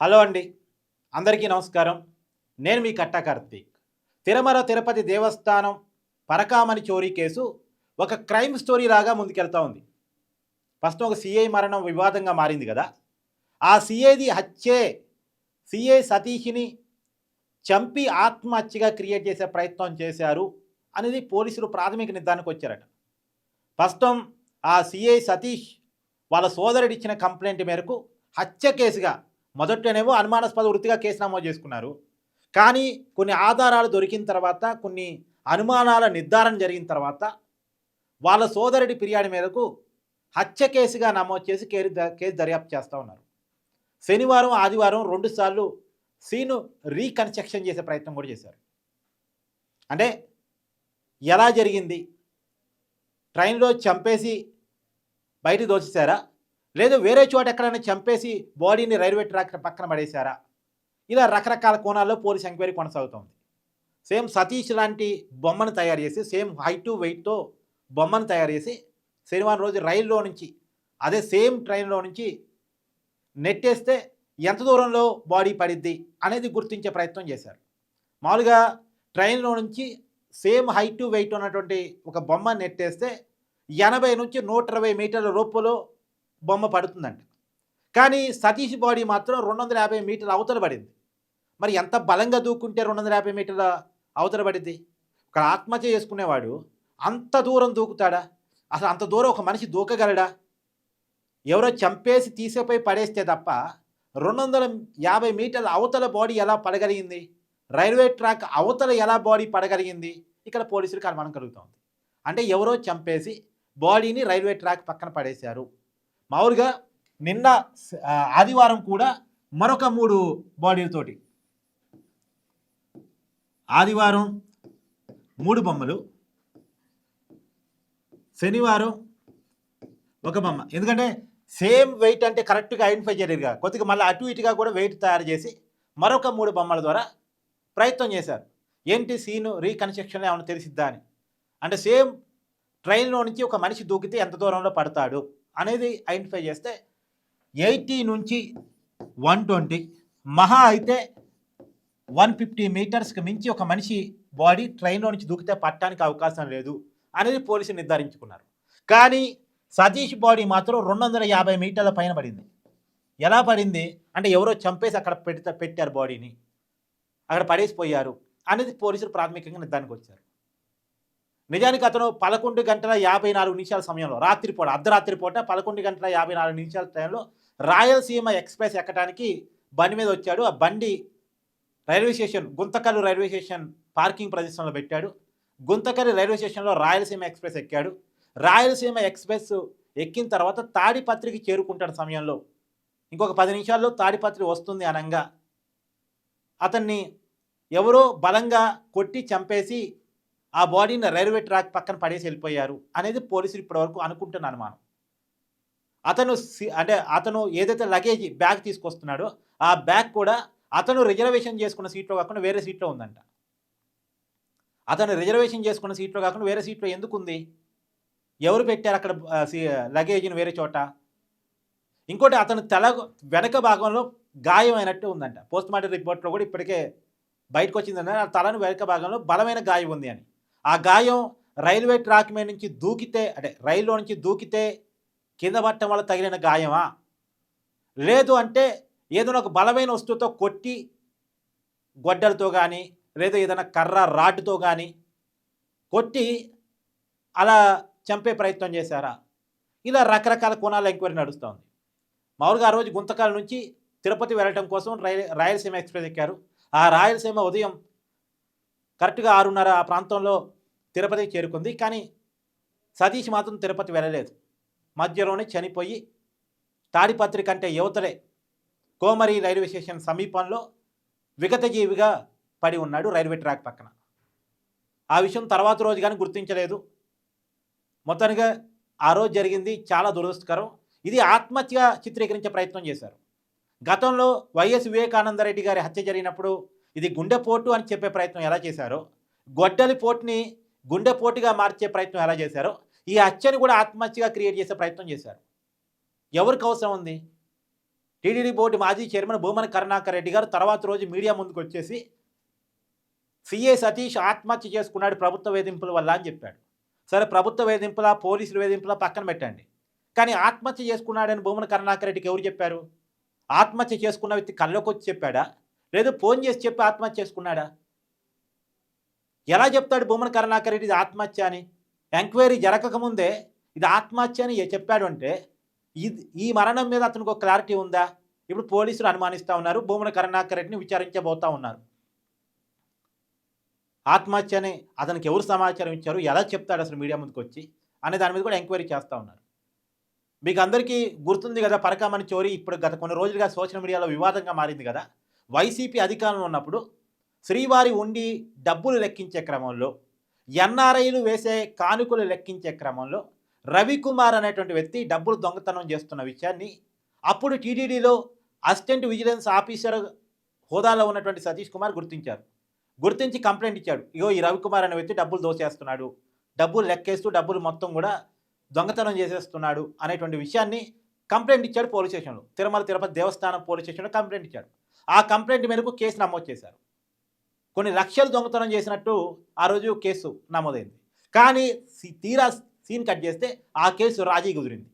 Hello అండి. అందరికీ నమస్కారం. నేను మీ కట్టా కార్తీక్. తిరుమల తిరుపతి దేవస్థానం పరకామణి చోరీ కేసు ఒక క్రైమ్ స్టోరీ లాగా ముందుకెళ్తా ఉంది. ఫస్ట్ ఒక సిఐ మరణం వివాదంగా మారింది కదా. ఆ సిఐది హత్యే సిఐ సతీష్ని చంపి ఆత్మహత్యగా క్రియేట్ చేసే ప్రయత్నం చేశారు అనేది పోలీసులు ప్రాథమిక నిర్ధారణకు వచ్చారట. ప్రస్తుతం ఆ సిఐ సతీష్ వాళ్ళ సోదరుడిచ్చిన కంప్లైంట్ మేరకు హత్య కేసుగా మొదట్లోనేమో అనుమానాస్పద వృత్తిగా కేసు నమోదు చేసుకున్నారు. కానీ కొన్ని ఆధారాలు దొరికిన తర్వాత కొన్ని అనుమానాల నిర్ధారణ జరిగిన తర్వాత వాళ్ళ సోదరుడి ఫిర్యాదు మేరకు హత్య కేసుగా నమోదు చేసి కేసు కేసు దర్యాప్తు చేస్తూ ఉన్నారు. శనివారం ఆదివారం రెండుసార్లు సీను రీకన్స్ట్రక్షన్ చేసే ప్రయత్నం కూడా చేశారు. అంటే ఎలా జరిగింది? ట్రైన్లో చంపేసి బయట దోచేశారా? లేదు వేరే చోట ఎక్కడైనా చంపేసి బాడీని రైల్వే ట్రాక్ పక్కన పడేశారా? ఇలా రకరకాల కోణాల్లో పోలీస్ ఎంక్వైరీ కొనసాగుతోంది. సేమ్ సతీష్ లాంటి బొమ్మను తయారు చేసి సేమ్ హైట్ వెయిట్తో బొమ్మను తయారు చేసి శనివారం రోజు రైల్లో నుంచి అదే సేమ్ ట్రైన్లో నుంచి నెట్టేస్తే ఎంత దూరంలో బాడీ పడిద్ది అనేది గుర్తించే ప్రయత్నం చేశారు. మామూలుగా ట్రైన్లో నుంచి సేమ్ హైట్ వెయిట్ ఉన్నటువంటి ఒక బొమ్మ నెట్టేస్తే ఎనభై నుంచి నూట ఇరవై మీటర్ల రూపులో బొమ్మ పడుతుందంట. కానీ సతీష్ బాడీ మాత్రం రెండు వందల యాభై మీటర్ల అవతల పడింది. మరి ఎంత బలంగా దూకుంటే రెండు వందల యాభై మీటర్ల అవతల పడింది? ఒక ఆత్మహత్య చేసుకునేవాడు అంత దూరం దూకుతాడా? అసలు అంత దూరం ఒక మనిషి దూకగలడా? ఎవరో చంపేసి తీసేపోయి పడేస్తే తప్ప రెండు వందల యాభై మీటర్ల అవతల బాడీ ఎలా పడగలిగింది? రైల్వే ట్రాక్ అవతల ఎలా బాడీ పడగలిగింది? ఇక్కడ పోలీసులకు అనుమానం కలుగుతుంది. అంటే ఎవరో చంపేసి బాడీని రైల్వే ట్రాక్ పక్కన పడేశారు. మామూలుగా నిన్న ఆదివారం కూడా మరొక మూడు బాడీలతోటి. ఆదివారం మూడు బొమ్మలు శనివారం ఒక బొమ్మ. ఎందుకంటే సేమ్ వెయిట్ అంటే కరెక్ట్గా ఐడెంటిఫై చేయలేదు కొద్దిగా మళ్ళీ అటు ఇటుగా కూడా వెయిట్ తయారు చేసి మరొక మూడు బొమ్మల ద్వారా ప్రయత్నం చేశారు. ఏంటి సీను రీకన్స్ట్రక్షన్లో ఏమైనా తెలిసిద్దా అని. అంటే సేమ్ ట్రైన్లో నుంచి ఒక మనిషి దూకితే ఎంత దూరంలో పడతాడు? అనేది ఐడెంటిఫై చేస్తే ఎయిటీ నుంచి వన్ ట్వంటీ. మహా అయితే వన్ ఫిఫ్టీ మీటర్స్కి మించి ఒక మనిషి బాడీ ట్రైన్లో నుంచి దూకితే పట్టడానికి అవకాశం లేదు అనేది పోలీసులు నిర్ధారించుకున్నారు. కానీ సతీష్ బాడీ మాత్రం రెండు వందల యాభై మీటర్ల పైన పడింది. ఎలా పడింది? అంటే ఎవరో చంపేసి అక్కడ పెడితే పెట్టారు బాడీని. అక్కడ పడేసిపోయారు అనేది పోలీసులు ప్రాథమికంగా నిర్ధారణకు వచ్చారు. నిజానికి అతను పదకొండు గంటల యాభై నాలుగు నిమిషాల సమయంలో రాత్రిపూట అర్ధరాత్రి పూట పదకొండు గంటల యాభై నాలుగు నిమిషాల టైంలో రాయలసీమ ఎక్స్ప్రెస్ ఎక్కడానికి బండి మీద వచ్చాడు. ఆ బండి railway station Guntakal railway station parking ప్రదేశంలో పెట్టాడు. గుంతకల్లి రైల్వే స్టేషన్లో రాయలసీమ ఎక్స్ప్రెస్ ఎక్కాడు. రాయలసీమ ఎక్స్ప్రెస్ ఎక్కిన తర్వాత తాడిపత్రికి చేరుకుంటాడు సమయంలో. ఇంకొక పది నిమిషాల్లో తాడిపత్రి వస్తుంది అనంగా. అతన్ని ఎవరో బలంగా కొట్టి చంపేసి ఆ బాడీని రైల్వే ట్రాక్ పక్కన పడేసి వెళ్ళిపోయారు అనేది పోలీసులు ఇప్పటివరకు అనుకుంటున్న అనుమానం. అతను అంటే అతను ఏదైతే లగేజ్ బ్యాగ్ తీసుకొస్తున్నాడో ఆ బ్యాగ్ కూడా అతను రిజర్వేషన్ చేసుకున్న సీట్లో కాకుండా వేరే సీట్లో ఉందంట. అతను రిజర్వేషన్ చేసుకున్న సీట్లో కాకుండా వేరే సీట్లో ఎందుకు ఉంది? ఎవరు పెట్టారు అక్కడ సీ- లగేజ్ని వేరే చోట? ఇంకోటి అతను తల వెనక భాగంలో గాయమైనట్టు ఉందంట. పోస్ట్ మార్టం రిపోర్ట్లో కూడా ఇప్పటికే బయటకు వచ్చిందన్న ఆ తలను వెనక భాగంలో బలమైన గాయం ఉంది అని. ఆ గాయం రైల్వే ట్రాక్ మీద నుంచి దూకితే అంటే రైల్లో నుంచి దూకితే కింద పట్టడం వల్ల తగిలిన గాయమా? లేదు అంటే ఏదైనా ఒక బలమైన వస్తువుతో కొట్టి గొడ్డలతో కానీ లేదా ఏదైనా కర్ర రాడ్డుతో కానీ కొట్టి అలా చంపే ప్రయత్నం చేశారా? ఇలా రకరకాల కోణాల ఎంక్వైరీ నడుస్తోంది మామూలుగా ఆ రోజు గుంతకాల నుంచి తిరుపతి వెళ్ళటం కోసం రైల్ రాయలసీమ ఎక్స్ప్రెస్ ఎక్కారు. ఆ రాయలసీమ ఉదయం కరెక్ట్గా ఆరున్నర ఆ ప్రాంతంలో తిరుపతికి చేరుకుంది. కానీ సతీష్ మాత్రం తిరుపతి వెళ్ళలేదు. మధ్యలోనే చనిపోయి తాడిపత్రి కంటే యువతలే కోమరి రైల్వే స్టేషన్ సమీపంలో విగతజీవిగా పడి ఉన్నాడు రైల్వే ట్రాక్ పక్కన. ఆ విషయం తర్వాత రోజు కానీ గుర్తించలేదు. మొత్తానిగా ఆ రోజు జరిగింది చాలా దురదృష్టకరం. ఇది ఆత్మహత్యగా చిత్రీకరించే ప్రయత్నం చేశారు. గతంలో వైఎస్ వివేకానందరెడ్డి గారి హత్య జరిగినప్పుడు ఇది గుండెపోటు అని చెప్పే ప్రయత్నం ఎలా చేశారో గొడ్డలి పోటుని గుండెపోటుగా మార్చే ప్రయత్నం ఎలా చేశారో ఈ హత్యని కూడా ఆత్మహత్యగా క్రియేట్ చేసే ప్రయత్నం చేశారు. ఎవరికి అవసరం ఉంది? టీడీడీ బోర్డు మాజీ చైర్మన్ భూమన కరుణాకర్ రెడ్డి గారు తర్వాత రోజు మీడియా ముందుకు వచ్చేసి సిఏ సతీష్ ఆత్మహత్య చేసుకున్నాడు ప్రభుత్వ వేధింపుల వల్ల అని చెప్పాడు. సరే ప్రభుత్వ వేధింపుల పోలీసుల వేధింపుల పక్కన పెట్టండి. కానీ ఆత్మహత్య చేసుకున్నాడని భూమన కరుణాకర్ రెడ్డికి ఎవరు చెప్పారు? ఆత్మహత్య చేసుకున్న వ్యక్తి కళ్ళలోకి వచ్చి చెప్పాడా? లేదు ఫోన్ చేసి చెప్పి ఆత్మహత్య చేసుకున్నాడా? ఎలా చెప్తాడు భూమన కరుణాకర్ రెడ్డి ఇది ఆత్మహత్య అని? ఎంక్వైరీ జరగకముందే ఇది ఆత్మహత్య అని చెప్పాడు అంటే ఇది ఈ మరణం మీద అతనికి ఒక క్లారిటీ ఉందా? ఇప్పుడు పోలీసులు అనుమానిస్తూ ఉన్నారు భూమన కరుణాకర్ రెడ్డిని విచారించబోతా ఉన్నారు. ఆత్మహత్య అని అతనికి ఎవరు సమాచారం ఇచ్చారు? ఎలా చెప్తాడు అసలు మీడియా ముందుకు వచ్చి? అనే దాని మీద కూడా ఎంక్వైరీ చేస్తూ ఉన్నారు. మీకు అందరికీ గుర్తుంది కదా పరకామణి చోరీ ఇప్పుడు గత కొన్ని రోజులుగా సోషల్ మీడియాలో వివాదంగా మారింది కదా? వైసీపీ అధికారంలో ఉన్నప్పుడు శ్రీవారి ఉండి డబ్బులు లెక్కించే క్రమంలో ఎన్ఆర్ఐలు వేసే కానుకలు లెక్కించే క్రమంలో రవికుమార్ అనేటువంటి వ్యక్తి డబ్బులు దొంగతనం చేస్తున్న విషయాన్ని అప్పుడు టీటీడీలో అసిస్టెంట్ విజిలెన్స్ ఆఫీసర్ హోదాలో ఉన్నటువంటి సతీష్ కుమార్ గుర్తించారు. గుర్తించి కంప్లైంట్ ఇచ్చాడు. ఇగో ఈ రవికుమార్ అనే వ్యక్తి డబ్బులు దోచేస్తున్నాడు డబ్బులు లెక్కేస్తూ డబ్బులు మొత్తం కూడా దొంగతనం చేసేస్తున్నాడు అనేటువంటి విషయాన్ని కంప్లైంట్ ఇచ్చాడు పోలీస్ స్టేషన్లో. తిరుమల తిరుపతి దేవస్థానం పోలీస్ స్టేషన్లో కంప్లైంట్ ఇచ్చాడు. ఆ కంప్లైంట్ మేరకు కేసు నమోదు చేశారు. కొన్ని లక్షలు దొంగతనం చేసినట్టు ఆ రోజు కేసు నమోదైంది. కానీ సి- తీరా సీన్ కట్ చేస్తే ఆ కేసు రాజీ కుదిరింది.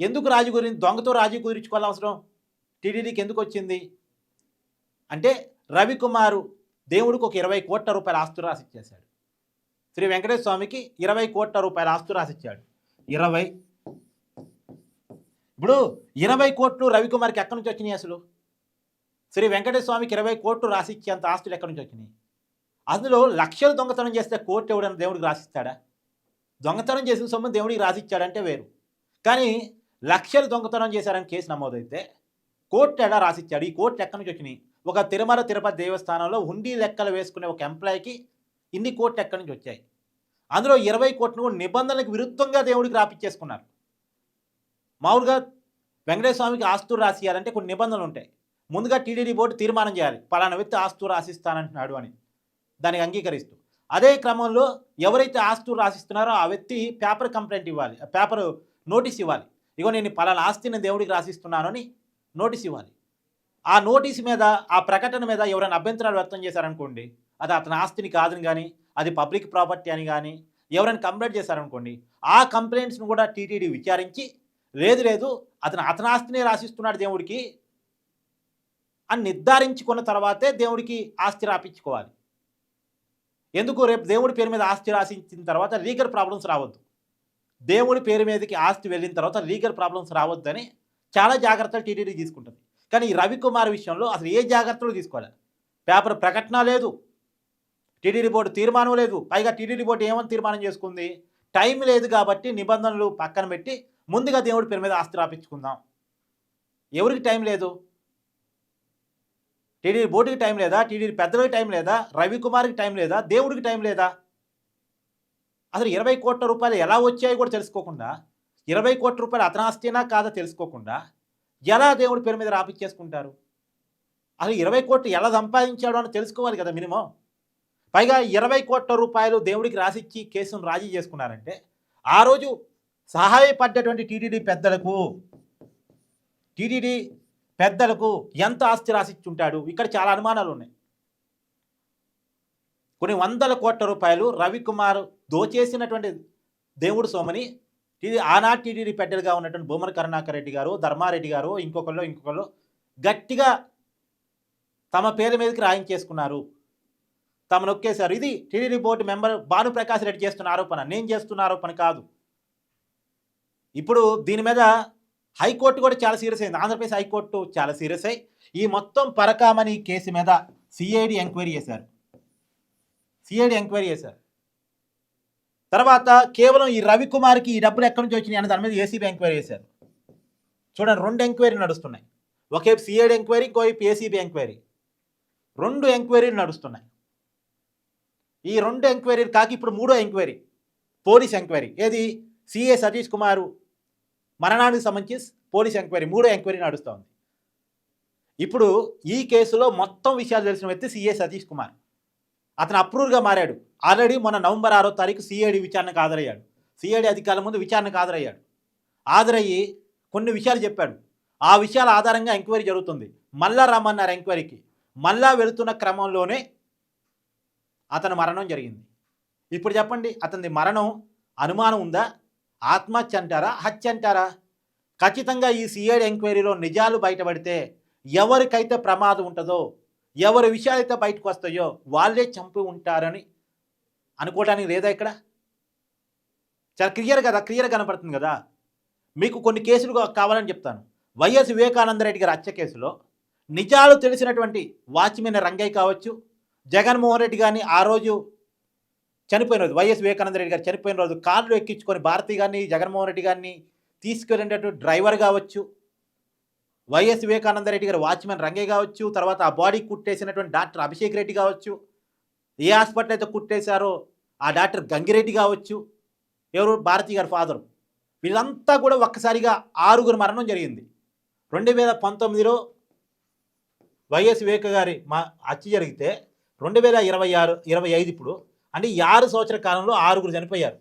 ఎందుకు రాజీ కుదిరింది? దొంగతో రాజీ కుదిరించుకోవాల్సిన అవసరం టీడీడీకి ఎందుకు వచ్చింది? అంటే రవికుమారు దేవుడికి ఒక ఇరవై కోట్ల రూపాయల ఆస్తు రాసి ఇచ్చేశాడు శ్రీ వెంకటేశ్వర స్వామికి ఇరవై కోట్ల రూపాయల ఆస్తు రాసి ఇచ్చాడు ఇరవై. ఇప్పుడు ఇరవై కోట్లు రవికుమార్కి ఎక్కడి నుంచి వచ్చినాయి అసలు? శ్రీ వెంకటేశ్వర స్వామికి ఇరవై కోట్లు రాసి ఇచ్చేంత ఆస్తులు ఎక్కడి నుంచి వచ్చినాయి? అందులో లక్షలు దొంగతనం చేస్తే కోర్టు ఎవడైనా దేవుడికి రాసిస్తాడా? దొంగతనం చేసిన సొమ్ము దేవుడికి రాసిచ్చాడంటే వేరు. కానీ లక్షలు దొంగతనం చేశారని కేసు నమోదైతే కోర్టు ఎలా రాసిచ్చాడు? ఈ కోర్టు ఎక్కడి నుంచి వచ్చినాయి? ఒక తిరుమల తిరుపతి దేవస్థానంలో హుండీ లెక్కలు వేసుకునే ఒక ఎంప్లాయీకి ఇన్ని కోట్లు ఎక్కడి నుంచి వచ్చాయి? అందులో ఇరవై కోట్లు నిబంధనలకు విరుద్ధంగా దేవుడికి రాపిచ్చేసుకున్నారు. మామూలుగా వెంకటేశ్వర స్వామికి ఆస్తులు రాసియాలంటే కొన్ని నిబంధనలు ఉంటాయి. ముందుగా టీడీడీ బోర్డు తీర్మానం చేయాలి. పలానా వ్యక్తి ఆస్తులు రాసిస్తానంటున్నాడు అని. దానికి అంగీకరిస్తూ. అదే క్రమంలో ఎవరైతే ఆస్తులు రాసిస్తున్నారో ఆ వ్యక్తి పేపర్ కంప్లైంట్ ఇవ్వాలి. పేపర్ నోటీస్ ఇవ్వాలి. ఇగో నేను పలానా ఆస్తిని దేవుడికి రాసిస్తున్నాను అని నోటీస్ ఇవ్వాలి. ఆ నోటీస్ మీద ఆ ప్రకటన మీద ఎవరైనా అభ్యంతరాలు వ్యక్తం చేశారనుకోండి అది అతని ఆస్తిని కాదని కానీ అది పబ్లిక్ ప్రాపర్టీ అని కానీ ఎవరైనా కంప్లైంట్ చేశారనుకోండి ఆ కంప్లైంట్స్ను కూడా టీటీడీ విచారించి లేదు లేదు అతను అతని ఆస్తినే రాసిస్తున్నాడు దేవుడికి అని నిర్ధారించుకున్న తర్వాతే దేవుడికి ఆస్తి రాపించుకోవాలి. ఎందుకు రేపు దేవుడి పేరు మీద ఆస్తి రాసించిన తర్వాత లీగల్ ప్రాబ్లమ్స్ రావద్దు. దేవుడి పేరు మీదకి ఆస్తి వెళ్ళిన తర్వాత లీగల్ ప్రాబ్లమ్స్ రావద్దని చాలా జాగ్రత్తలు టీటీడీ తీసుకుంటుంది. కానీ ఈ రవికుమార్ విషయంలో అసలు ఏ జాగ్రత్తలు తీసుకోవాలి పేపర్ ప్రకటన లేదు. టీటీడీ బోర్డు తీర్మానం లేదు. పైగా టీటీడీ బోర్డు ఏమని తీర్మానం చేసుకుంది? టైం లేదు కాబట్టి నిబంధనలు పక్కన పెట్టి ముందుగా దేవుడి పేరు మీద ఆస్తి రాపించుకుందాం. ఎవరికి టైం లేదు? టీడీ బోర్డుకి టైం లేదా? టీడీ పెద్దలకి టైం లేదా? రవికుమార్కి టైం లేదా? దేవుడికి టైం లేదా? అసలు ఇరవై కోట్ల రూపాయలు ఎలా వచ్చాయో కూడా తెలుసుకోకుండా ఇరవై కోట్ల రూపాయలు అతనాస్తినా కాదా తెలుసుకోకుండా ఎలా దేవుడి పేరు మీద రాపిచ్చేసుకుంటారు? అసలు ఇరవై కోట్లు ఎలా సంపాదించాడు అని తెలుసుకోవాలి కదా మినిమం. పైగా ఇరవై కోట్ల రూపాయలు దేవుడికి రాసిచ్చి కేసును రాజీ చేసుకున్నారంటే ఆ రోజు సహాయపడ్డటువంటి టీటీడీ పెద్దలకు టీటీడీ పెద్దలకు ఎంత ఆస్తి రాసిచ్చుంటాడు? ఇక్కడ చాలా అనుమానాలు ఉన్నాయి కొన్ని వందల కోట్ల రూపాయలు రవికుమార్ దోచేసినటువంటి దేవుడు సోమని ఇది ఆనాటి టీడీడీ పెద్దలుగా ఉన్నటువంటి భూమన కరుణాకర్ రెడ్డి గారు ధర్మారెడ్డి గారు ఇంకొకళ్ళు ఇంకొకళ్ళు గట్టిగా తమ పేరు మీదకి రాయించేసుకున్నారు. తమ నొక్కేశారు. ఇది TTD board member Bhanuprakash Reddy చేస్తున్న ఆరోపణ. నేను చేస్తున్న ఆరోపణ కాదు. ఇప్పుడు దీని మీద హైకోర్టు కూడా చాలా సీరియస్ అయింది. ఆంధ్రప్రదేశ్ హైకోర్టు చాలా సీరియస్ అయ్యి ఈ మొత్తం పరకామణి కేసు మీద సిఐడి ఎంక్వైరీ చేశారు. సిఐడి ఎంక్వైరీ చేశారు. తర్వాత కేవలం ఈ రవికుమార్కి ఈ డబ్బులు ఎక్కడి నుంచి వచ్చినాయి అనే దాని మీద ఏసీబీ ఎంక్వైరీ చేశారు. చూడండి రెండు ఎంక్వైరీ నడుస్తున్నాయి. ఒకవైపు సిఐడి ఎంక్వైరీ ఇంకోవైపు ఏసీబీ ఎంక్వైరీ. రెండు ఎంక్వైరీలు నడుస్తున్నాయి. ఈ రెండు ఎంక్వైరీలు కాక ఇప్పుడు మూడో ఎంక్వైరీ పోలీస్ ఎంక్వైరీ. ఏది? సిఏ సతీష్ కుమారు మరణానికి సంబంధించి పోలీస్ ఎంక్వైరీ మూడో ఎంక్వైరీ నడుస్తూ ఉంది. ఇప్పుడు ఈ కేసులో మొత్తం విషయాలు తెలిసిన వ్యక్తి సీఏ సతీష్ కుమార్. అతను అప్రూవ్గా మారాడు. ఆల్రెడీ మొన్న నవంబర్ ఆరో తారీఖు సిఐడి విచారణకు హాజరయ్యాడు. సిఐడి అధికారుల ముందు విచారణకు హాజరయ్యాడు. హాజరయ్యి కొన్ని విషయాలు చెప్పాడు. ఆ విషయాల ఆధారంగా ఎంక్వైరీ జరుగుతుంది. మళ్ళా రమ్మన్నారు ఎంక్వైరీకి. మళ్ళా వెళుతున్న క్రమంలోనే అతని మరణం జరిగింది. ఇప్పుడు చెప్పండి అతని మరణం అనుమానం ఉందా? ఆత్మహత్య అంటారా హత్య అంటారా ఖచ్చితంగా ఈ సిఐడి ఎంక్వైరీలో నిజాలు బయటపడితే ఎవరికైతే ప్రమాదం ఉంటుందో ఎవరి విషయాలైతే బయటకు వస్తాయో వాళ్ళే చంపి ఉంటారని అనుకోవడానికి లేదా ఇక్కడ? చాలా క్లియర్ కదా క్లియర్ కనపడుతుంది కదా. మీకు కొన్ని కేసులు కావాలని చెప్తాను. వైఎస్ వివేకానంద రెడ్డి గారి హత్య కేసులో నిజాలు తెలిసినటువంటి వాచ్మెన్ రంగయ్య కావచ్చు జగన్మోహన్ రెడ్డి గారిని ఆ రోజు చనిపోయిన రోజు వైఎస్ వివేకానంద రెడ్డి గారు చనిపోయిన రోజు కార్లు ఎక్కించుకొని భారతి గారిని జగన్మోహన్ రెడ్డి గారిని తీసుకెళ్ళినటువంటి డ్రైవర్ కావచ్చు వైఎస్ వివేకానంద రెడ్డి గారు వాచ్మెన్ రంగయ్య కావచ్చు తర్వాత ఆ బాడీ కుట్టేసినటువంటి డాక్టర్ అభిషేక్ రెడ్డి కావచ్చు ఏ హాస్పిటల్ అయితే కుట్టేశారో ఆ డాక్టర్ గంగిరెడ్డి కావచ్చు ఎవరు? భారతి గారి ఫాదరు. వీళ్ళంతా కూడా ఒక్కసారిగా ఆరుగురు మరణం జరిగింది. రెండు వేల పంతొమ్మిదిలో వైఎస్ వివేక గారి మా హత్య జరిగితే రెండు వేల ఇరవై ఆరు ఇరవై ఐదు ఇప్పుడు అంటే ఈ ఆరు సంవత్సర కాలంలో ఆరుగురు చనిపోయారు.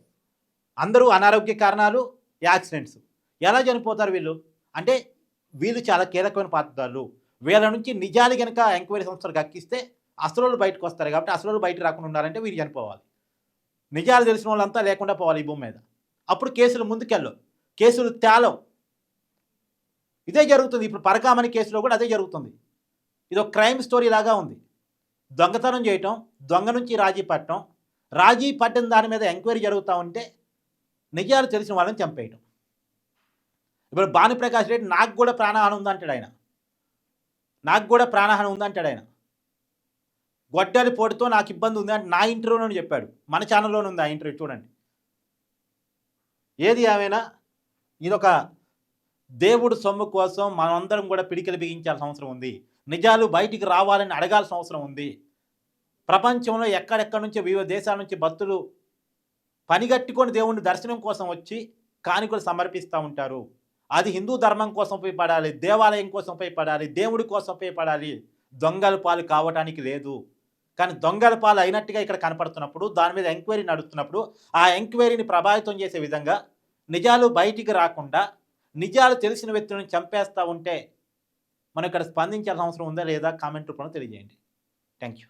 అందరూ అనారోగ్య కారణాలు యాక్సిడెంట్స్. ఎలా చనిపోతారు వీళ్ళు? అంటే వీళ్ళు చాలా కీలకమైన పాత్రలు వీళ్ళ నుంచి నిజాలు కనుక ఎంక్వైరీ సంస్థలు గక్కిస్తే అసలు బయటకు వస్తారు కాబట్టి అసలు బయట రాకుండా ఉండాలంటే వీళ్ళు చనిపోవాలి. నిజాలు తెలిసిన వాళ్ళంతా లేకుండా పోవాలి ఈ భూమి మీద. అప్పుడు కేసులు ముందుకెళ్ళవు. కేసులు తేలవు. ఇదే జరుగుతుంది. ఇప్పుడు పరకామణి కేసులో కూడా అదే జరుగుతుంది. ఇది ఒక క్రైమ్ స్టోరీ లాగా ఉంది. దొంగతనం చేయటం దొంగ నుంచి రాజీ పట్టడం రాజీ పట్టిన దాని మీద ఎంక్వైరీ జరుగుతూ ఉంటే నిజాలు తెలిసిన వాళ్ళని చంపేయటం. ఇప్పుడు భానుప్రకాష్ రెడ్డి నాకు కూడా ప్రాణహాని ఉందంటాడు ఆయన. నాకు కూడా ప్రాణహాని ఉందంటాడు ఆయన. గొడ్డలి పోటుతో నాకు ఇబ్బంది ఉంది అంటే నా ఇంటర్వ్యూలోనే చెప్పాడు. మన ఛానల్లోనే ఉంది ఆ ఇంటర్వ్యూ చూడండి. ఏది ఏమైనా ఇదొక దేవుడు సొమ్ము కోసం మనందరం కూడా పిడికిలు బిగించాల్సిన అవసరం ఉంది. నిజాలు బయటికి రావాలని అడగాల్సిన అవసరం ఉంది. ప్రపంచంలో ఎక్కడెక్కడి నుంచి వివిధ దేశాల నుంచి భక్తులు పనిగట్టుకొని దేవుని దర్శనం కోసం వచ్చి కానుకలు సమర్పిస్తూ ఉంటారు. అది హిందూ ధర్మం కోసం ఉపయోగపడాలి దేవాలయం కోసం ఉపయోగపడాలి దేవుడి కోసం ఉపయోగపడాలి. దొంగల పాలు కావటానికి లేదు. కానీ దొంగల పాలు అయినట్టుగా ఇక్కడ కనపడుతున్నప్పుడు దాని మీద ఎంక్వైరీ నడుస్తున్నప్పుడు ఆ ఎంక్వైరీని ప్రభావితం చేసే విధంగా నిజాలు బయటికి రాకుండా నిజాలు తెలిసిన వ్యక్తులను చంపేస్తూ ఉంటే మనం ఇక్కడ స్పందించాల్సిన అవసరం ఉందా లేదా కామెంట్ రూపంలో తెలియజేయండి. Thank you